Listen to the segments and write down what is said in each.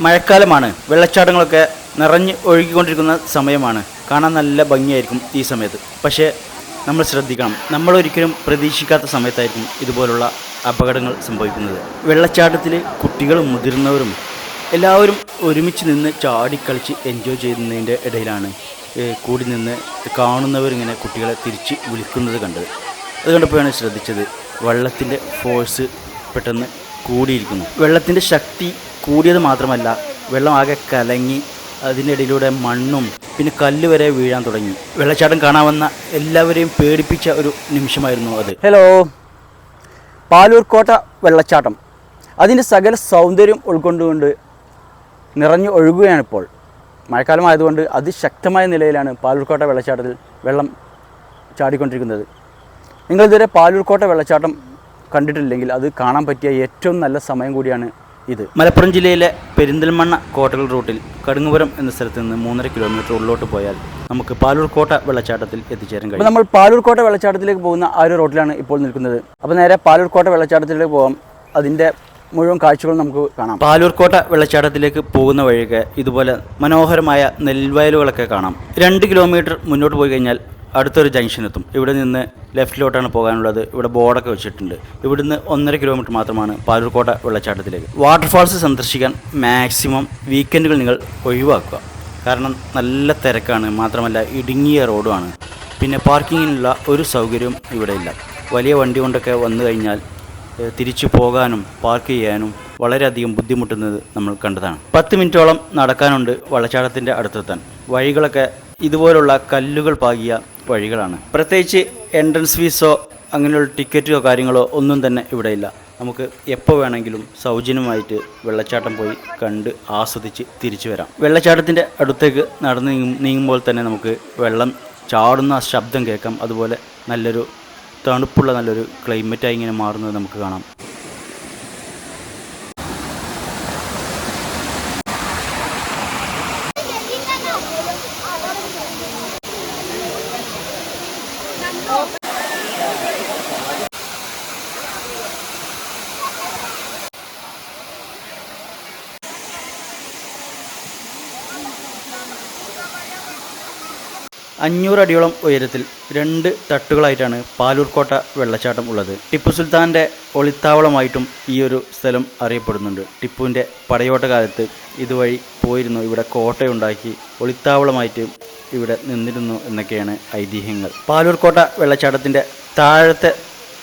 മഴക്കാലമാണ്. വെള്ളച്ചാട്ടങ്ങളൊക്കെ നിറഞ്ഞ് ഒഴുകിക്കൊണ്ടിരിക്കുന്ന സമയമാണ്. കാണാൻ നല്ല ഭംഗിയായിരിക്കും ഈ സമയത്ത്. പക്ഷേ നമ്മൾ ശ്രദ്ധിക്കണം. നമ്മൾ ഒരിക്കലും പ്രതീക്ഷിക്കാത്ത സമയത്തായിരിക്കും ഇതുപോലുള്ള അപകടങ്ങൾ സംഭവിക്കുന്നത്. വെള്ളച്ചാട്ടത്തിൽ കുട്ടികളും മുതിർന്നവരും എല്ലാവരും ഒരുമിച്ച് നിന്ന് ചാടിക്കളിച്ച് എൻജോയ് ചെയ്യുന്നതിന്റെ ഇടയിലാണ് കൂടി നിന്ന് കാണുന്നവരിങ്ങനെ കുട്ടികളെ തിരിച്ച് വിളിക്കുന്നത് കണ്ടത്. അത് കണ്ടപ്പോഴാണ് ശ്രദ്ധിച്ചത് വെള്ളത്തിന്റെ ഫോഴ്സ് പെട്ടെന്ന് കൂടിയിരിക്കുന്നു. വെള്ളത്തിന്റെ ശക്തി കൂടിയത് മാത്രമല്ല വെള്ളം ആകെ കലങ്ങി അതിന്റെ ഇടയിലൂടെ മണ്ണും പിന്നെ കല്ല് വരെ വീഴാൻ തുടങ്ങി. വെള്ളച്ചാട്ടം കാണാവുന്ന വന്ന എല്ലാവരെയും പേടിപ്പിച്ച ഒരു നിമിഷമായിരുന്നു അത്. ഹലോ പാലൂർക്കോട്ട വെള്ളച്ചാട്ടം. അതിന്റെ സകല സൗന്ദര്യം ഉൾക്കൊണ്ടുകൊണ്ട് നിറഞ്ഞു ഒഴുകുകയാണിപ്പോൾ. മഴക്കാലം ആയതുകൊണ്ട് അതിശക്തമായ നിലയിലാണ് പാലൂർക്കോട്ട വെള്ളച്ചാട്ടത്തിൽ വെള്ളം ചാടിക്കൊണ്ടിരിക്കുന്നത്. നിങ്ങളിതുവരെ പാലൂർക്കോട്ട വെള്ളച്ചാട്ടം കണ്ടിട്ടില്ലെങ്കിൽ അത് കാണാൻ പറ്റിയ ഏറ്റവും നല്ല സമയം കൂടിയാണ് ഇത് മലപ്പുറം ജില്ലയിലെ പെരിന്തൽമണ്ണ കോട്ടകൾ റൂട്ടിൽ കടുങ്ങുപുരം എന്ന സ്ഥലത്ത് നിന്ന് മൂന്നര കിലോമീറ്റർ ഉള്ളോട്ട് പോയാൽ നമുക്ക് പാലൂർക്കോട്ട വെള്ളച്ചാട്ടത്തിൽ എത്തിച്ചേരാൻ കഴിയും. നമ്മൾ പാലൂർക്കോട്ട വെള്ളച്ചാട്ടത്തിലേക്ക് പോകുന്ന ആ ഒരു റോട്ടിലാണ് ഇപ്പോൾ നിൽക്കുന്നത്. അപ്പോൾ നേരെ പാലൂർക്കോട്ട വെള്ളച്ചാട്ടത്തിലേക്ക് പോകാം അതിന്റെ മുഴുവൻ കാഴ്ചകളും നമുക്ക് കാണാം. പാലൂർക്കോട്ട വെള്ളച്ചാട്ടത്തിലേക്ക് പോകുന്ന വഴിക്ക് ഇതുപോലെ മനോഹരമായ നെൽവയലുകളൊക്കെ കാണാം. രണ്ട് കിലോമീറ്റർ മുന്നോട്ട് പോയി കഴിഞ്ഞാൽ അടുത്തൊരു ജംഗ്ഷൻ എത്തും. ഇവിടെ നിന്ന് ലെഫ്റ്റിലോട്ടാണ് പോകാനുള്ളത്. ഇവിടെ ബോർഡൊക്കെ വെച്ചിട്ടുണ്ട്. ഇവിടുന്ന് ഒന്നര കിലോമീറ്റർ മാത്രമാണ് പാലൂർക്കോട്ട വെള്ളച്ചാട്ടത്തിലേക്ക്. വാട്ടർഫാൾസ് സന്ദർശിക്കാൻ മാക്സിമം വീക്കെൻഡുകൾ നിങ്ങൾ ഒഴിവാക്കുക. കാരണം നല്ല തിരക്കാണ്. മാത്രമല്ല ഇടുങ്ങിയ റോഡുമാണ് പിന്നെ പാർക്കിങ്ങിനുള്ള ഒരു സൗകര്യവും ഇവിടെ ഇല്ല. വലിയ വണ്ടി കൊണ്ടൊക്കെ വന്നു കഴിഞ്ഞാൽ തിരിച്ചു പോകാനും പാർക്ക് ചെയ്യാനും വളരെയധികം ബുദ്ധിമുട്ടുന്നത് നമ്മൾ കണ്ടതാണ്. പത്ത് മിനിറ്റോളം നടക്കാനുണ്ട് വെള്ളച്ചാട്ടത്തിന്റെ അടുത്തെത്താൻ. വഴികളൊക്കെ ഇതുപോലുള്ള കല്ലുകൾ പാകിയ വഴികളാണ്. പ്രത്യേകിച്ച് എൻട്രൻസ് ഫീസോ അങ്ങനെയുള്ള ടിക്കറ്റോ കാര്യങ്ങളോ ഒന്നും തന്നെ ഇവിടെ ഇല്ല നമുക്ക് എപ്പോൾ വേണമെങ്കിലും സൗജന്യമായിട്ട് വെള്ളച്ചാട്ടം പോയി കണ്ട് ആസ്വദിച്ച് തിരിച്ചു വരാം. വെള്ളച്ചാട്ടത്തിന്റെ അടുത്തേക്ക് നടന്ന് നീങ്ങുമ്പോൾ തന്നെ നമുക്ക് വെള്ളം ചാടുന്ന ശബ്ദം കേൾക്കാം. അതുപോലെ നല്ലൊരു തണുപ്പുള്ള നല്ലൊരു ക്ലൈമറ്റായി ഇങ്ങനെ മാറുന്നത് നമുക്ക് കാണാം. അഞ്ഞൂറ് അടിയോളം ഉയരത്തിൽ രണ്ട് തട്ടുകളായിട്ടാണ് പാലൂർക്കോട്ട വെള്ളച്ചാട്ടം ഉള്ളത്. ടിപ്പു സുൽത്താന്റെ ഒളിത്താവളമായിട്ടും ഈ ഒരു സ്ഥലം അറിയപ്പെടുന്നുണ്ട്. ടിപ്പുവിന്റെ പടയോട്ട കാലത്ത് ഇതുവഴി പോയിരുന്നു. ഇവിടെ കോട്ടയുണ്ടാക്കി ഒളിത്താവളമായിട്ട് ഇവിടെ നിന്നിരുന്നു എന്നൊക്കെയാണ് ഐതിഹ്യങ്ങൾ. പാലൂർക്കോട്ട വെള്ളച്ചാട്ടത്തിന്റെ താഴത്തെ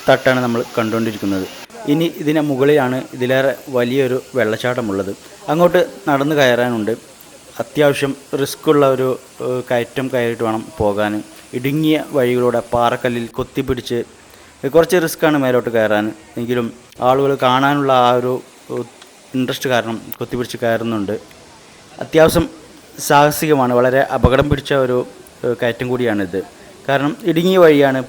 തട്ടാണ് നമ്മൾ കണ്ടുകൊണ്ടിരിക്കുന്നത്. ഇനി ഇതിന് മുകളിലാണ് ഇതിലേറെ വലിയൊരു വെള്ളച്ചാട്ടമുള്ളത്. അങ്ങോട്ട് നടന്നു കയറാനുണ്ട്. അത്യാവശ്യം റിസ്ക്കുള്ള ഒരു കയറ്റം കയറിയിട്ട് വേണം പോകാൻ. ഇടുങ്ങിയ വഴികളിലൂടെ പാറക്കല്ലിൽ കൊത്തിപ്പിടിച്ച് കുറച്ച് റിസ്ക്കാണ് മേലോട്ട് കയറാൻ. എങ്കിലും ആളുകൾ കാണാനുള്ള ആ ഒരു ഇൻട്രസ്റ്റ് കാരണം കൊത്തിപ്പിടിച്ച് കയറുന്നുണ്ട്. അത്യാവശ്യം സാഹസികമാണ് വളരെ അപകടം പിടിച്ച ഒരു കയറ്റം കൂടിയാണിത്. കാരണം ഇടുങ്ങിയ വഴിയാണ്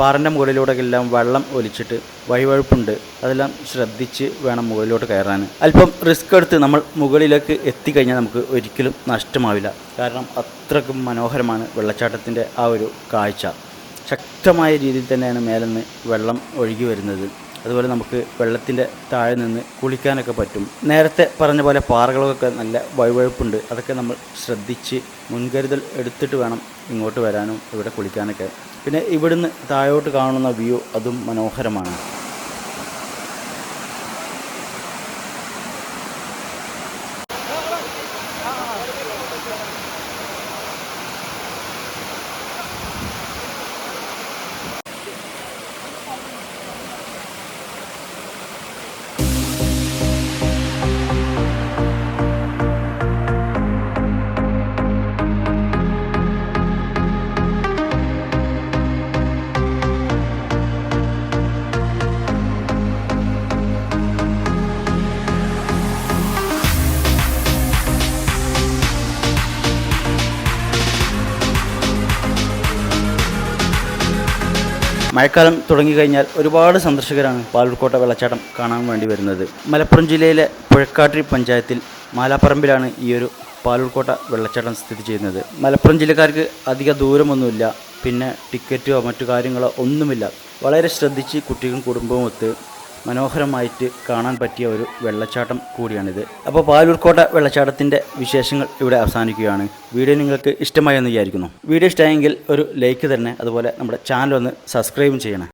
പാറന്റെ മുകളിലൂടെയെല്ലാം വെള്ളം ഒലിച്ചിട്ട് വഴിവഴുപ്പുണ്ട്. അതെല്ലാം ശ്രദ്ധിച്ച് വേണം മുകളിലോട്ട് കയറാൻ. അല്പം റിസ്ക് എടുത്ത് നമ്മൾ മുകളിലേക്ക് എത്തിക്കഴിഞ്ഞാൽ നമുക്ക് ഒരിക്കലും നഷ്ടമാവില്ല. കാരണം അത്രക്കും മനോഹരമാണ് വെള്ളച്ചാട്ടത്തിന്റെ ആ ഒരു കാഴ്ച. ശക്തമായ രീതിയിൽ തന്നെയാണ് മേലെ നിന്ന് വെള്ളം ഒഴുകി വരുന്നത്. അതുപോലെ നമുക്ക് വെള്ളത്തിന്റെ താഴെ നിന്ന് കുളിക്കാനൊക്കെ പറ്റും. നേരത്തെ പറഞ്ഞ പോലെ പാറകളൊക്കെ നല്ല വഴുവഴുപ്പുണ്ട്. അതൊക്കെ നമ്മൾ ശ്രദ്ധിച്ച് മുൻകരുതൽ എടുത്തിട്ട് വേണം ഇങ്ങോട്ട് വരാനും ഇവിടെ കുളിക്കാനൊക്കെ. പിന്നെ ഇവിടുന്ന് താഴോട്ട് കാണുന്ന വ്യൂ അതും മനോഹരമാണ്. മഴക്കാലം തുടങ്ങിക്കഴിഞ്ഞാൽ ഒരുപാട് സന്ദർശകരാണ് പാലൂർക്കോട്ട വെള്ളച്ചാട്ടം കാണാൻ വേണ്ടി വരുന്നത്. മലപ്പുറം ജില്ലയിലെ പുഴക്കാട്ടി പഞ്ചായത്തിൽ മാലാപ്പറമ്പിലാണ് ഈ ഒരു പാലൂർക്കോട്ട വെള്ളച്ചാട്ടം സ്ഥിതി ചെയ്യുന്നത്. മലപ്പുറം ജില്ലക്കാർക്ക് അധിക ദൂരമൊന്നുമില്ല. പിന്നെ ടിക്കറ്റോ മറ്റു കാര്യങ്ങളോ ഒന്നുമില്ല. വളരെ ശ്രദ്ധിച്ച് കുട്ടികളും കുടുംബവും ഒത്ത് മനോഹരമായിട്ട് കാണാൻ പറ്റിയ ഒരു വെള്ളച്ചാട്ടം കൂടിയാണിത്. അപ്പോൾ പാലൂർക്കോട്ട വെള്ളച്ചാട്ടത്തിന്റെ വിശേഷങ്ങൾ ഇവിടെ അവസാനിക്കുകയാണ്. വീഡിയോ നിങ്ങൾക്ക് ഇഷ്ടമായി എന്ന് വിചാരിക്കുന്നു. വീഡിയോ ഇഷ്ടമായെങ്കിൽ ഒരു ലൈക്ക് തന്നെ അതുപോലെ നമ്മുടെ ചാനൽ ഒന്ന് സബ്സ്ക്രൈബും ചെയ്യണം.